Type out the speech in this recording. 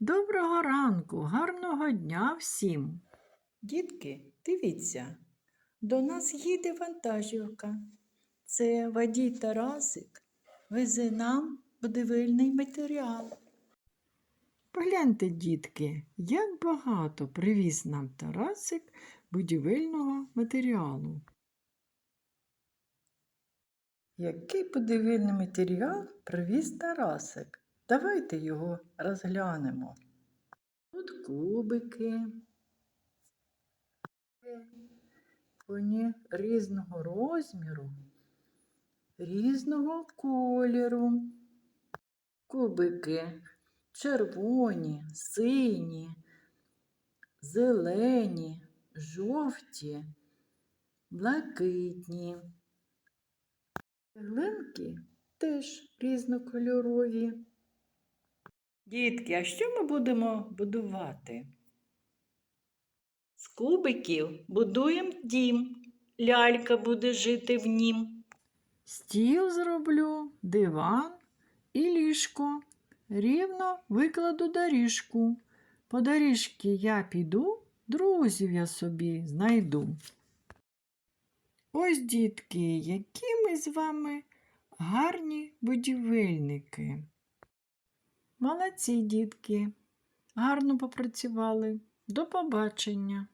Доброго ранку, гарного дня всім. Дітки, дивіться, до нас їде вантажівка. Це водій Тарасик везе нам будівельний матеріал. Погляньте, дітки, як багато привіз нам Тарасик будівельного матеріалу. Який будівельний матеріал привіз Тарасик? Давайте його розглянемо. Тут кубики. Вони різного розміру, різного кольору. Кубики червоні, сині, зелені, жовті, блакитні. Глинки теж різнокольорові. Дітки, а що ми будемо будувати? З кубиків будуємо дім. Лялька буде жити в нім. Стіл зроблю, диван і ліжко. Рівно викладу доріжку. По доріжці я піду, друзів я собі знайду. Ось, дітки, які ми з вами гарні будівельники. Молодці, дітки, гарно попрацювали. До побачення.